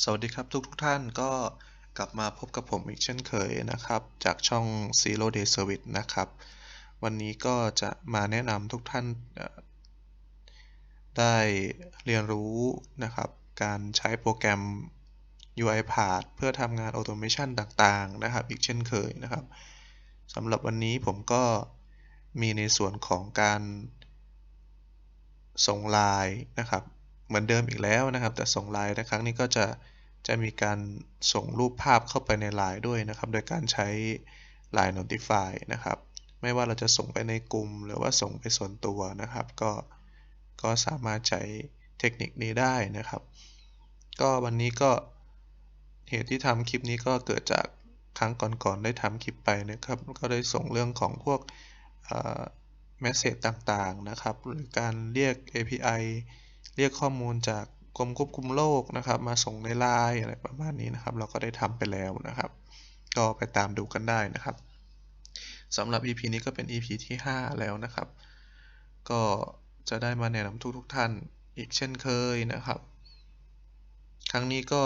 สวัสดีครับทุกทุกท่านก็กลับมาพบกับผมอีกเช่นเคยนะครับ จากช่อง Zero Day Service นะครับ วันนี้ก็จะมาแนะนำทุกท่านได้เรียนรู้นะครับ การใช้โปรแกรม UiPath เพื่อทำงาน Automation ต่างๆ นะครับ อีกเช่นเคยนะครับสำหรับวันนี้ผมก็มีในส่วนของการส่งไลน์นะครับ เหมือนเดิมอีกแล้วนะครับ แต่ส่งไลน์ในครั้งนี้ก็จะจะมีการส่งรูปภาพเข้าไปในไลน์ด้วยนะครับ โดยการใช้ Line Notify นะครับ ไม่ว่าเราจะส่งไปในกลุ่ม หรือว่าส่งไปส่วนตัวนะครับ ก็ก็สามารถใช้เทคนิคนี้ได้นะครับ ก็วันนี้ก็เหตุที่ทำคลิปนี้ก็เกิดจากครั้งก่อนๆได้ทำคลิปไปนะครับ ก็ได้ส่งเรื่องของพวกเมสเซจต่างๆนะครับ หรือการเรียก API เรียกข้อมูลจากกรมควบคุมโรคนะครับ มาส่งในไลน์อะไรประมาณนี้นะครับ เราก็ได้ทำไปแล้วนะครับ ก็ไปตามดูกันได้นะครับสำหรับ EP นี้ก็เป็น EP ที่ 5 แล้วนะครับ ก็จะได้มาแนะนำทุกๆทท่านอีกเช่นเคยนะครับ ครั้งนี้ก็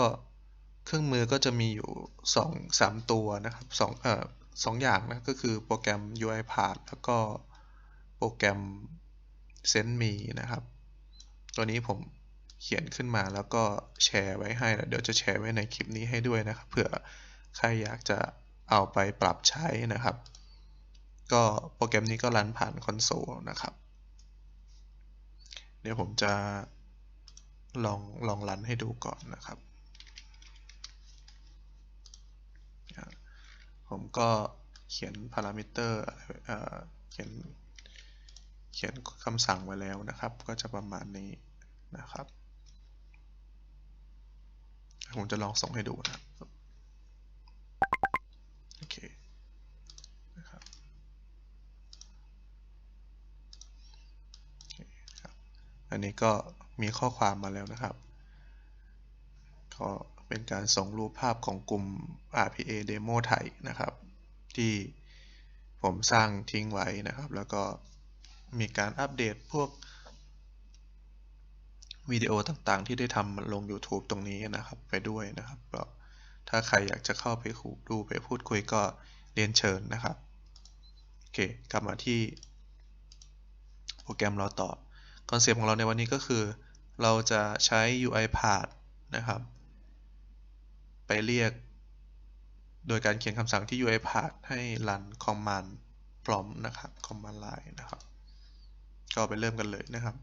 เครื่องมือก็จะมีอยู่ 2 3 ตัวนะครับ2เอ่อสองอย่างนะก็คือโปรแกรม UiPath แล้วก็โปรแกรม SendMe นะครับ ตัวนี้ผมเขียนขึ้นมาแล้วก็แชร์ไว้ให้แล้วเดี๋ยวจะแชร์ไว้ในคลิปนี้ให้ด้วยนะครับเผื่อใครอยากจะเอาไปปรับใช้นะครับ ก็โปรแกรมนี้ก็รันผ่านคอนโซลนะครับ เดี๋ยวผมจะลองลองรันให้ดูก่อนนะครับ ผมก็เขียนพารามิเตอร์เขียน เขียนคำสั่งไว้แล้วนะครับ ก็จะประมาณนี้นะครับ ผมจะลองส่งให้ดูนะครับโอเคนะครับอันนี้ก็มีข้อความมาแล้วนะครับ ก็เป็นการส่งรูปภาพของกลุ่ม RPA Demo ไทยนะครับ ที่ผมสร้างทิ้งไว้นะครับ แล้วก็ มีการอัปเดตพวกวิดีโอต่างๆ ที่ได้ทำลง YouTube ตรงนี้นะครับ ไปด้วยนะครับก็ถ้าใครอยากจะเข้าไปดูไปพูดคุยก็เรียนเชิญนะครับโอเคกลับมาที่โปรแกรมเราต่อคอนเซปต์ของเราในวันนี้ก็คือ เราจะใช้ UiPath นะครับ ไปเรียก โดยการเขียนคำสั่งที่ UiPath ให้ run command prompt นะครับ command line นะครับ ก็ไปเริ่มกันเลยนะครับ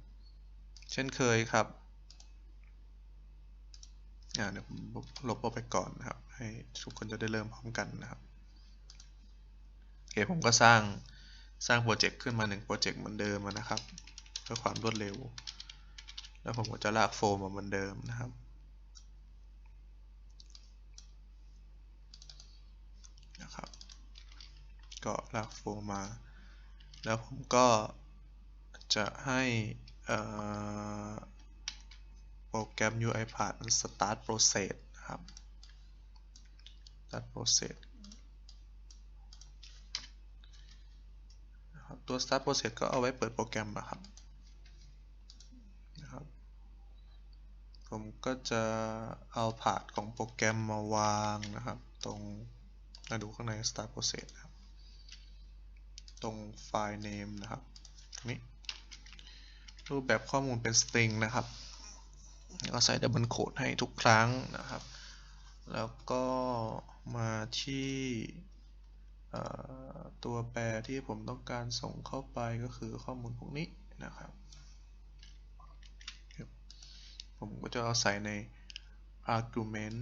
เช่นเคยครับเดี๋ยวผมลบออกไปก่อนนะครับ ให้ทุกคนจะได้เริ่มพร้อมกันนะครับโอเคผมก็สร้างสร้างโปรเจกต์ขึ้นมาหนึ่งโปรเจกต์เหมือนเดิมนะครับเพื่อความรวดเร็ว แล้วผมก็จะลากโฟมมาเหมือนเดิมนะครับนะครับ ก็ลากโฟมมา แล้วผมก็ จะให้โปรแกรม UiPath มัน start process นะครับ start process ตัว start process ก็เอาไว้เปิดโปรแกรมนะครับนะครับ ผมก็จะเอาพาธของโปรแกรมมาวางนะครับ ตรงมาดูข้างใน start process นะครับ ตรงไฟล์ name นะครับ นี่ รูปแบบข้อมูลเป็น string นะครับก็ใส่ดับเบิลโคดให้ทุกครั้งนะครับ แล้วก็มาที่ตัวแปรที่ผมต้องการส่งเข้าไปก็คือข้อมูลพวกนี้นะครับ ผมก็จะเอาใส่ใน argument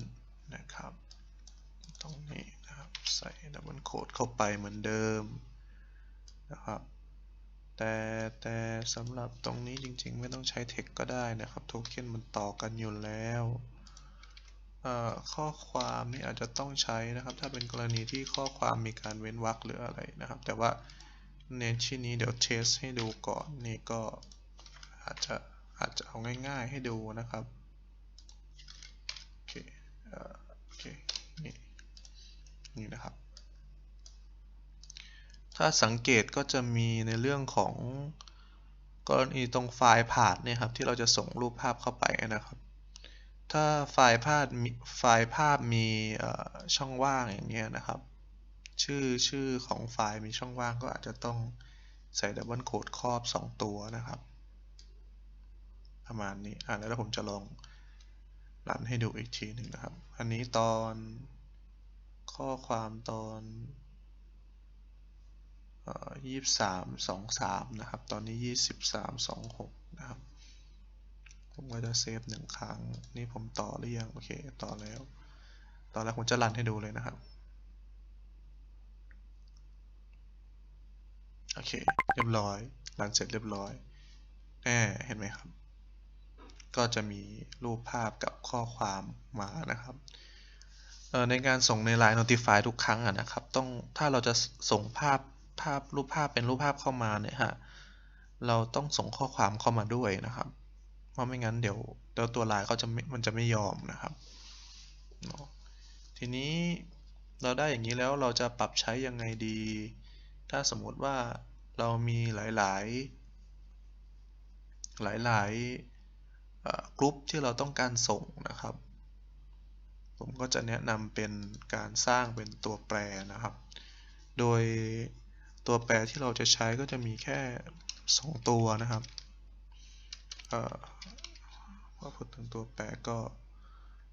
นะครับ ตรงนี้นะครับ ใส่ดับเบิลโคดเข้าไปเหมือนเดิมนะครับ แต่แต่สำหรับตรงนี้จริงๆ ไม่ต้องใช้ text ก็ได้นะครับโทเค็นมันต่อกันอยู่แล้วข้อความนี่อาจจะต้องใช้นะครับ ถ้าเป็นกรณีที่ข้อความมีการเว้นวรรคหรืออะไรนะครับ แต่ว่าในที่นี้เดี๋ยวเทสให้ดูก่อนนี่ก็อาจจะอาจจะเอาง่ายๆให้ดูนะครับโอเคโอเคนี่นี่นะครับ ถ้าสังเกตก็จะมีในเรื่องของกรณีตรงไฟล์ผ่านเนี่ยครับที่เราจะส่งรูปภาพเข้าไปนะครับ ถ้าไฟล์ภาพมีไฟล์ภาพมีช่องว่างอย่างเงี้ยนะครับ ชื่อชื่อของไฟล์มีช่องว่างก็อาจจะต้องใส่ดับเบิลโคดครอบ 2 ตัวนะครับ ประมาณนี้อะแล้วผมจะลองรันให้ดูอีกทีหนึ่งนะครับ อันนี้ตอนข้อความตอน ยี่สิบสามสองสามนะครับ ตอนนี้ยี่สิบสามสองหกนะครับ ผมก็จะเซฟหนึ่งครั้ง นี่ผมต่อหรือยัง โอเค ต่อแล้ว ต่อแล้วผมจะรันให้ดูเลยนะครับ โอเค เรียบร้อย รันเสร็จเรียบร้อยแน่เห็นไหมครับ ก็จะมีรูปภาพกับข้อความมานะครับในการส่งใน Line Notify ทุกครั้งอะนะครับ ต้องถ้าเราจะส่งภาพ ภาพรูปภาพเป็นรูปภาพเข้ามาเนี่ยฮะ เราต้องส่งข้อความเข้ามาด้วยนะครับ เพราะไม่งั้นเดี๋ยวเดี๋ยวตัวไลน์เขาจะม่มันจะไม่ยอมนะครับทีนี้เราได้อย่างนี้แล้วเราจะปรับใช้ยังไงดี ถ้าสมมติว่าเรามีหลาย ๆ หลาย ๆกลุ่มที่เราต้องการส่งนะครับ ผมก็จะแนะนำเป็นการสร้างเป็นตัวแปรนะครับ โดย ตัวแปรที่เราจะใช้ก็จะมีแค่ 2 ตัวนะครับเอ่อพอพูดถึงตัวแปรก็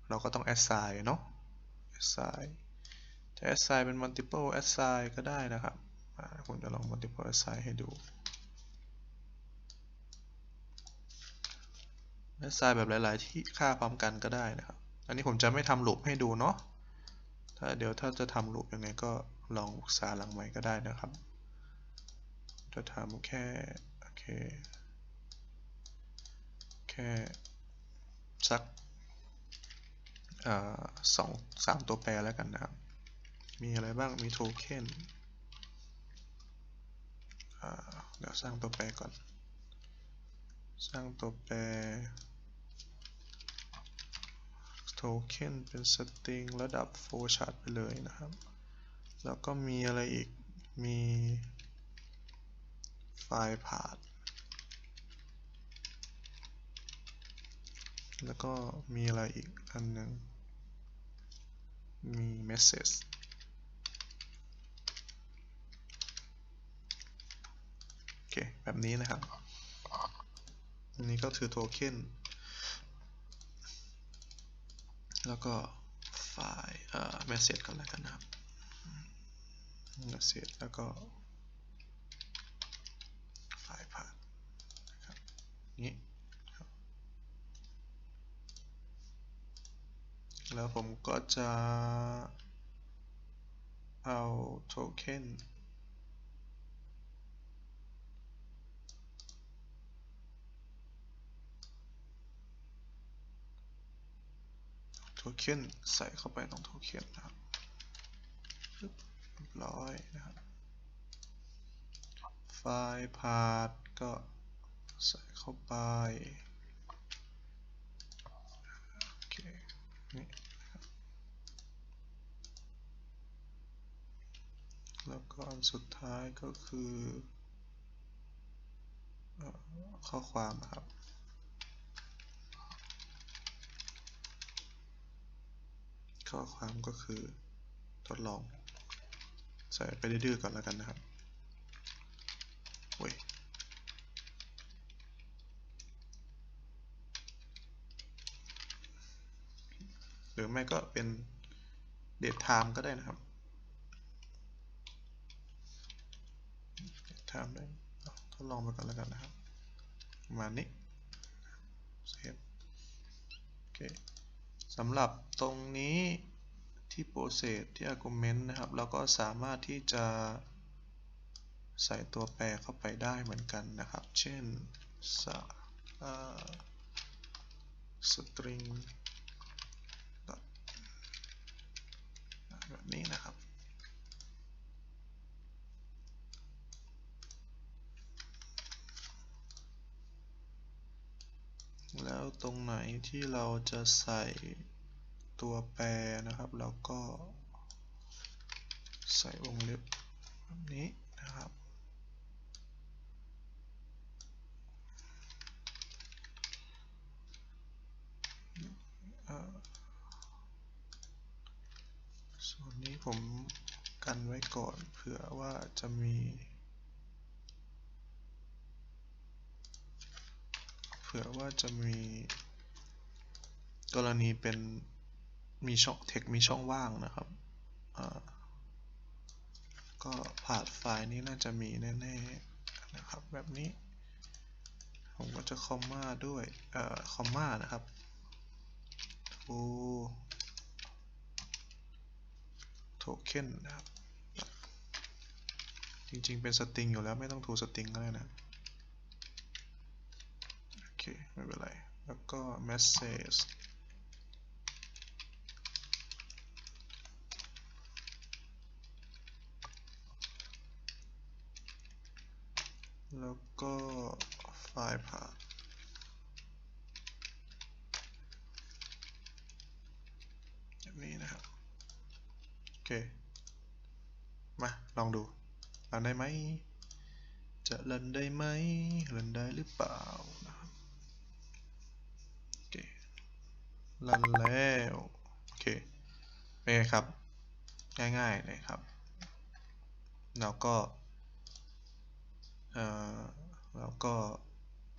เราก็ต้อง assign เนาะ assign จะ assign เป็น multiple assign ก็ได้นะครับผมจะลอง multiple assign ให้ดู assign แบบหลาย ๆ ที่ค่าพร้อมกันก็ได้นะครับ อันนี้ผมจะไม่ทำลูปให้ดูเนาะถ้าเดี๋ยวถ้าจะทำลูปยังไงก็ลองศึกษาหลังใหม่ก็ได้นะครับ จะทำแค่ โอเค แค่สักสองสามตัวแปรแล้วกันนะครับ มีอะไรบ้าง มีโทเค็นเดี๋ยวสร้างตัวแปรก่อน สร้างตัวแปรโทเค็นเป็นสตริงระดับโฟชาร์ตไปเลยนะครับ แล้วก็มีอะไรอีก มี ไฟล์พาธแล้วก็มีอะไรอีกอันหนึ่งมี message โอเค แบบนี้นะครับ อันนี้ก็คือโทเค็น แล้วก็ไฟล์ เอ่อ message ก่อนแล้วกันนะครับ message แล้วก็ไฟล์พาธนะครับ นี้แล้วผมก็จะเอาโทเค็นโทเค็นใส่เข้าไปตรงโทเค็นนะครับเรียบร้อยนะครับ ไฟล์พาธก็ ใส่เข้าไปโอเคนี่แล้วก็อันสุดท้ายก็คือข้อความครับข้อความก็คือทดลอง ใส่ไปดื้อๆก่อนแล้วกันนะครับโอ้ย รือไม่ก็เป็น date time ก็ได้นะครับ date time ได้ทดลองไปก่อนแล้วกันนะครับประมาณนี้เซฟโอเคสำหรับตรงนี้ที่ process ที่ argument นะครับ เราก็สามารถที่จะใส่ตัวแปรเข้าไปได้เหมือนกันนะครับ เช่น string แบบนี้นะครับ แล้วตรงไหนที่เราจะใส่ตัวแปรนะครับเราก็ใส่วงเล็บแบบนี้นะครับเอ่อ ส่วนนี้ผมกันไว้ก่อนเผื่อว่าจะมี เผื่อว่าจะมีกรณีเป็นมีช่องเทคมีช่องว่างนะครับ ก็ผ่านไฟล์นี้น่าจะมีแน่ๆนะครับแบบนี้ ผมก็จะคอมมาด้วยคอมมานะครับโอ to token นะครับ จริงๆ เป็นสตริงอยู่แล้วไม่ต้องทูสตริงก็ได้นะ โอเค ไม่เป็นไร แล้วก็ message แล้วก็ไฟล์ผ่านแบบนี้นะครับ โอ เค มา ลองดูรันได้ไหม จะรันได้ไหมรันได้หรือเปล่าโอเครันแล้ว โอเคเป็นไงครับ ง่ายๆเลยครับ แล้วก็เอ่อแล้วก็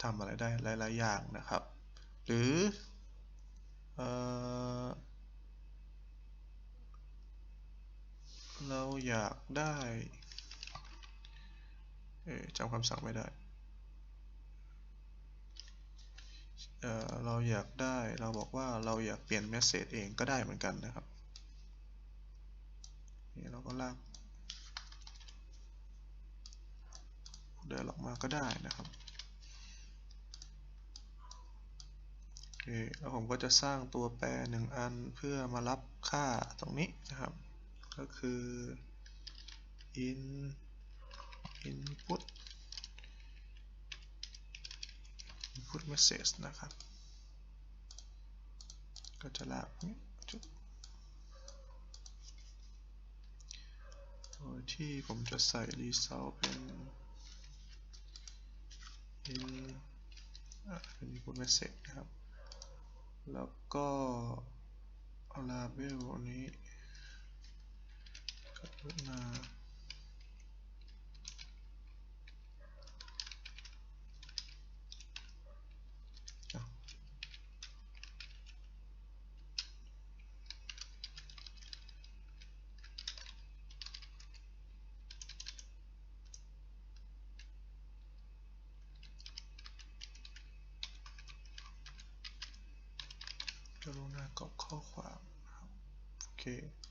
ทำอะไรได้หลายๆอย่างนะครับ หรือเอ่อ เราอยากได้ เออจำคำสั่งไม่ได้ เอ่อเราอยากได้ เราบอกว่าเราอยากเปลี่ยนเมสเซจเองก็ได้เหมือนกันนะครับ นี่เราก็ลากเดินออกมาก็ได้นะครับโอเคแล้วผมก็จะสร้างตัวแปรหนึ่งอันเพื่อมารับค่าตรงนี้นะครับ ก็คือ in input input message นะครับ ก็จะลากนี้จุดโดยที่ผมจะใส่ result เป็น in เป็น input message นะครับ แล้วก็ label อัน นี้กรุณาอะ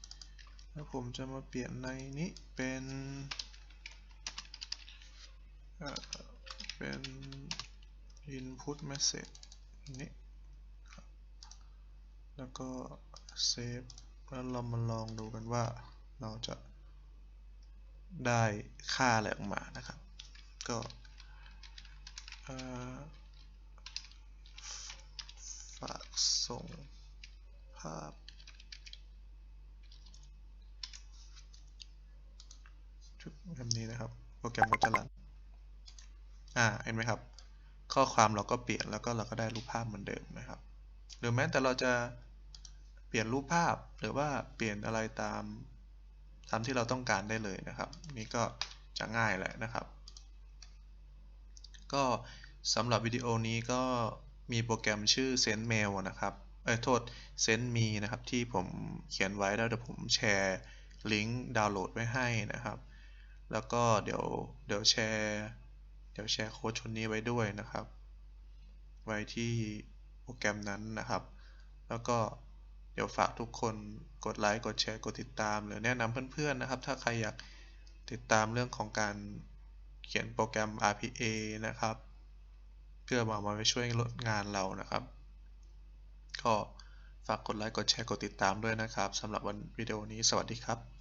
แล้วผมจะมาเปลี่ยนในนี้เป็นเอ่อเป็น input message นี้แล้วก็ save แล้วเรามาลองดูกันว่าเราจะได้ค่าอะไรออกมานะครับ ก็อ่อฝากส่งภาพ ชุด แบบนี้นะครับ โปรแกรมก็จะรันอ่าเห็นไหมครับ ข้อความเราก็เปลี่ยนแล้วก็เราก็ได้รูปภาพเหมือนเดิมนะครับ หรือแม้แต่เราจะเปลี่ยนรูปภาพหรือว่าเปลี่ยนอะไรตามตามที่เราต้องการได้เลยนะครับ นี่ก็จะง่ายแหละนะครับ ก็สำหรับวิดีโอนี้ก็มีโปรแกรมชื่อ SendMail นะครับ เอ้ยโทษ SendMe นะครับที่ผมเขียนไว้แล้วเดี๋ยวผมแชร์ลิงก์ดาวน์โหลดไว้ให้นะครับ แล้วก็เดี๋ยวเดี๋ยวแชร์ เดี๋ยวแชร์โค้ดชุดนี้ไว้ด้วยนะครับ ไว้ที่โปรแกรมนั้นนะครับ แล้วก็เดี๋ยวฝากทุกคนกดไลค์กดแชร์กดติดตาม หรือแนะนำเพื่อนๆนะครับ ถ้าใครอยากติดตามเรื่องของการเขียนโปรแกรม RPA นะครับ เพื่อมามาช่วยลดงานเรานะครับ ก็ฝากกดไลค์กดแชร์กดติดตามด้วยนะครับสำหรับวันวิดีโอนี้สวัสดีครับ